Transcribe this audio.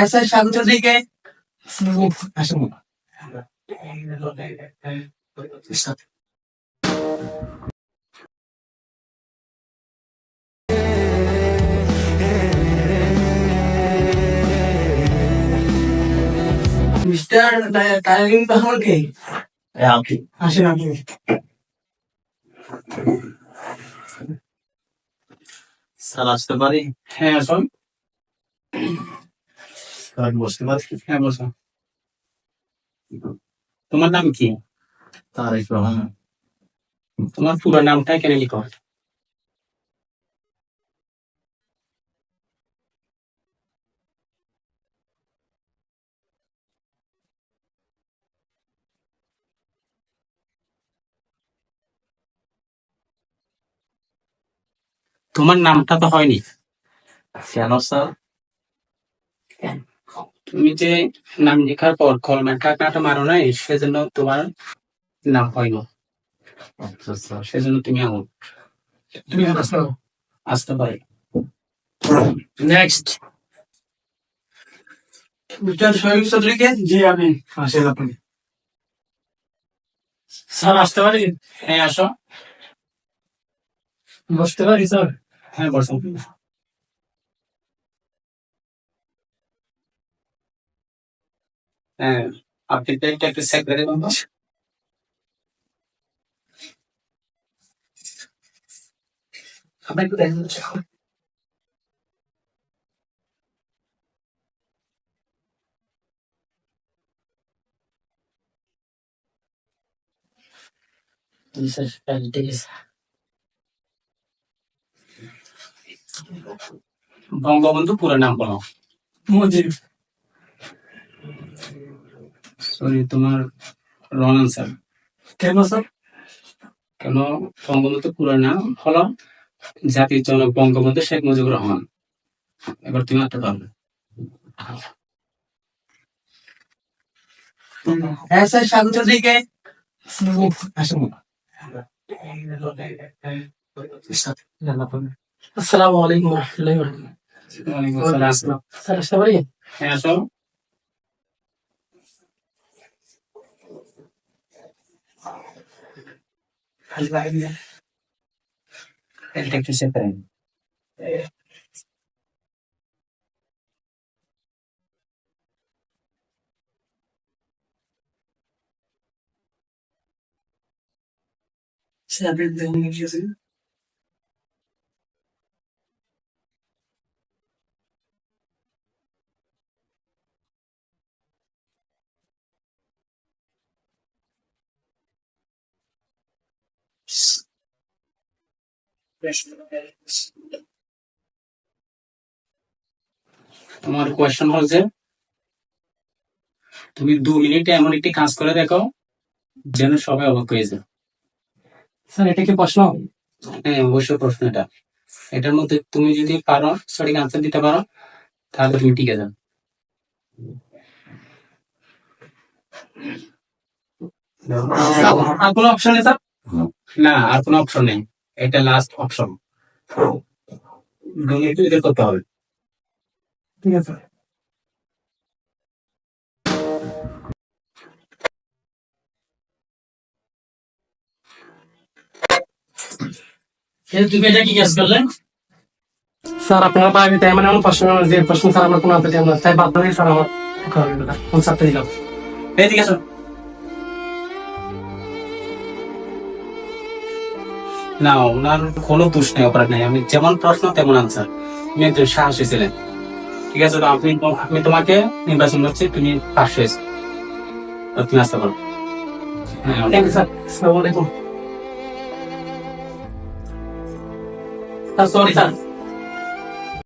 S I শামচুদ্দিকে mister Tarim তাহলকে আসেন আপনি। স্যার আসতে পারি? হ্যাঁ আসুন। স্যার বসতে পারি হ্যাঁ বসুন তোমার নাম কি? তারেক রহমান। তোমার পুরো নামটা কেন লিখো। তোমার নামটা তো হয়নি। কেন স্যার। তুমি যে নাম লেখার পর কলমের টাকাটা মারো নাই সেজন্য তোমার নাম হয়নি আচ্ছা স্যার সেজন্য তুমি আউট তুমি আসতে আসতে পারি। নেক্সট মিস্টার শহীদ চৌধুরীকে জি আমি আসেন আপনি স্যার আসতে পারি? হ্যাঁ আসো। বসতে পারি স্যার? হ্যাঁ বসুন আপনি পেনটা একটু চেক করে দেবেন একটু দেখেন বঙ্গবন্ধু পুরো নাম বলো। মুজিব সরি তোমার রং আনসার কেন স্যার? কেন বঙ্গবন্ধু পুরো নাম হলো জাতির জনক বঙ্গবন্ধু শেখ মুজিবুর রহমান। এবার তুমি একটা পারবে হ্যাঁ স্যার স্বাগত দিকে আসুন। আসসালামু আলাইকুম। রহমতুল্লাহ স্যার আসতে পারি? হ্যাঁ আসো। Ele tem que ser treino. É. Você aprendeu um dia, তোমার কোয়েশ্চন হচ্ছে তুমি দু মিনিটে এমন একটি কাজ করে দেখো যেন সবাই অবাক হয়ে যায়। স্যার এটা কি প্রশ্ন? হ্যাঁ অবশ্যই প্রশ্ন এটা। এটার মধ্যে তুমি যদি পারো সঠিক আনসার দিতে পারো তাহলে তুমি টিকে যাও আর কোনো অপশন নেই স্যার? না আর কোনো অপশন নেই। এটা লাস্ট অপশন করতে হবে ঠিক আছে তুমি এটা কি গ্যাস করলে স্যার আপনার বাইরে তাই মানে আমার প্রশ্ন যে প্রশ্ন স্যার আমার কোনো আনসার দিলাম না তাই বাদ দিয়ে স্যার আমার এইদিকে আসো না ওনার কোনো দোষ নেই, অপরাধ নেই। আমি যেমন প্রশ্ন, তেমন আনসার তুমি একজন সাহসী ছিলেন ঠিক আছে, তো আপনি আমি তোমাকে নির্বাচন করছি, তুমি পাশ হয়েছো। তুমি আসতে পারো। Sorry sir